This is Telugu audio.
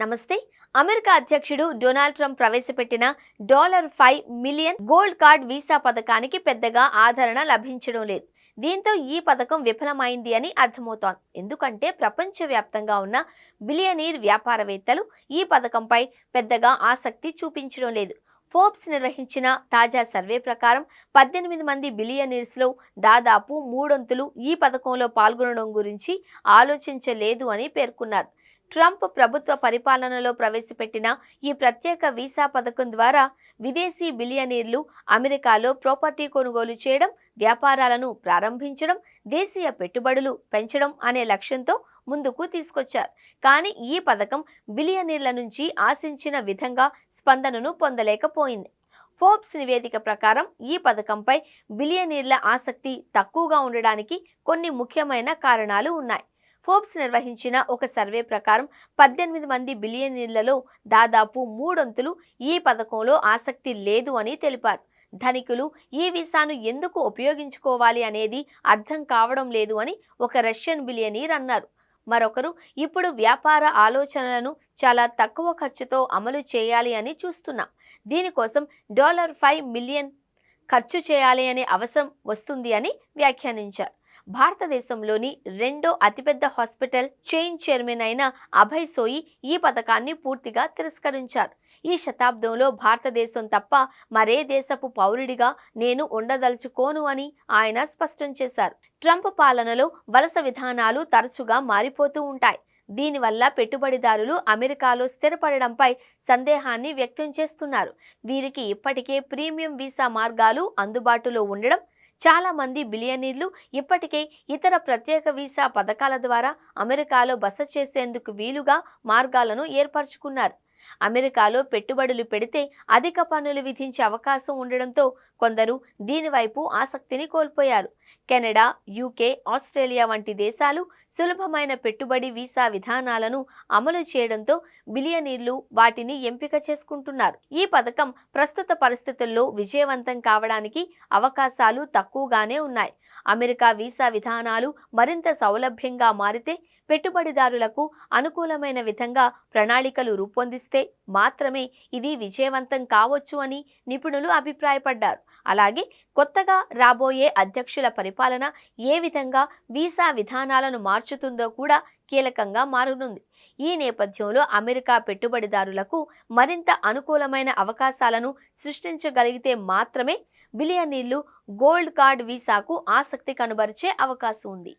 నమస్తే. అమెరికా అధ్యక్షుడు డొనాల్డ్ ట్రంప్ ప్రవేశపెట్టిన dollar five million gold card visa పథకానికి పెద్దగా ఆదరణ లభించడం లేదు. దీంతో ఈ పథకం విఫలమైంది అని అర్థమవుతోంది. ఎందుకంటే ప్రపంచవ్యాప్తంగా ఉన్న బిలియనీర్ వ్యాపారవేత్తలు ఈ పథకంపై పెద్దగా ఆసక్తి చూపించడం లేదు. ఫోర్బ్స్ నిర్వహించిన తాజా సర్వే ప్రకారం పద్దెనిమిది మంది బిలియనీర్స్లో దాదాపు మూడొంతులు ఈ పథకంలో పాల్గొనడం గురించి ఆలోచించలేదు అని పేర్కొన్నారు. ట్రంప్ ప్రభుత్వ పరిపాలనలో ప్రవేశపెట్టిన ఈ ప్రత్యేక వీసా పథకం ద్వారా విదేశీ బిలియనీర్లు అమెరికాలో ప్రాపర్టీ కొనుగోలు చేయడం వ్యాపారాలను ప్రారంభించడం దేశీయ పెట్టుబడులు పెంచడం అనే లక్ష్యంతో ముందుకు తీసుకొచ్చారు. కానీ ఈ పథకం బిలియనీర్ల నుంచి ఆశించిన విధంగా స్పందనను పొందలేకపోయింది. ఫోర్బ్స్ నివేదిక ప్రకారం ఈ పథకంపై బిలియనీర్ల ఆసక్తి తక్కువగా ఉండడానికి కొన్ని ముఖ్యమైన కారణాలు ఉన్నాయి. ఫోర్బ్స్ నిర్వహించిన ఒక సర్వే ప్రకారం పద్దెనిమిది మంది బిలియనీర్లలో దాదాపు మూడొంతులు ఈ పథకంలో ఆసక్తి లేదు అని తెలిపారు. ధనికులు ఈ వీసాను ఎందుకు ఉపయోగించుకోవాలి అనేది అర్థం కావడం లేదు అని ఒక రష్యన్ బిలియనీర్ అన్నారు. మరొకరు ఇప్పుడు వ్యాపార ఆలోచనలను చాలా తక్కువ ఖర్చుతో అమలు చేయాలి అని చూస్తున్నా. దీనికోసం డాలర్ ఫైవ్ మిలియన్ ఖర్చు చేయాలి అనే అవసరం వస్తుంది అని వ్యాఖ్యానించారు. భారతదేశంలోని రెండో అతిపెద్ద హాస్పిటల్ చైన్ చైర్మన్ అయిన అభయ్ సోయి ఈ పథకాన్ని పూర్తిగా తిరస్కరించారు. ఈ శతాబ్దంలో భారతదేశం తప్ప మరే దేశపు పౌరుడిగా నేను ఉండదలుచుకోను అని ఆయన స్పష్టం చేశారు. ట్రంప్ పాలనలో వలస విధానాలు తరచుగా మారిపోతూ ఉంటాయి. దీనివల్ల పెట్టుబడిదారులు అమెరికాలో స్థిరపడడంపై సందేహాన్ని వ్యక్తం చేస్తున్నారు. వీరికి ఇప్పటికే ప్రీమియం వీసా మార్గాలు అందుబాటులో ఉండడం చాలా మంది బిలియనీర్లు ఇప్పటికే ఇతర ప్రత్యేక వీసా పథకాల ద్వారా అమెరికాలో బస చేసేందుకు వీలుగా మార్గాలను ఏర్పరచుకున్నారు. అమెరికాలో పెట్టుబడులు పెడితే అధిక పన్నులు విధించే అవకాశం ఉండడంతో కొందరు దీనివైపు ఆసక్తిని కోల్పోయారు. కెనడా యూకే ఆస్ట్రేలియా వంటి దేశాలు సులభమైన పెట్టుబడి వీసా విధానాలను అమలు చేయడంతో బిలియనీర్లు వాటిని ఎంపిక చేసుకుంటున్నారు. ఈ పథకం ప్రస్తుత పరిస్థితుల్లో విజయవంతం కావడానికి అవకాశాలు తక్కువగానే ఉన్నాయి. అమెరికా వీసా విధానాలు మరింత సౌలభ్యంగా మారితే పెట్టుబడిదారులకు అనుకూలమైన విధంగా ప్రణాళికలు రూపొందిస్తే మాత్రమే ఇది విజయవంతం కావచ్చు అని నిపుణులు అభిప్రాయపడ్డారు. అలాగే కొత్తగా రాబోయే అధ్యక్షుల పరిపాలన ఏ విధంగా వీసా విధానాలను మార్చుతుందో కూడా కీలకంగా మారనుంది. ఈ నేపథ్యంలో అమెరికా పెట్టుబడిదారులకు మరింత అనుకూలమైన అవకాశాలను సృష్టించగలిగితే మాత్రమే బిలియనీర్లు గోల్డ్ కార్డ్ వీసాకు ఆసక్తి కనబరిచే అవకాశం ఉంది.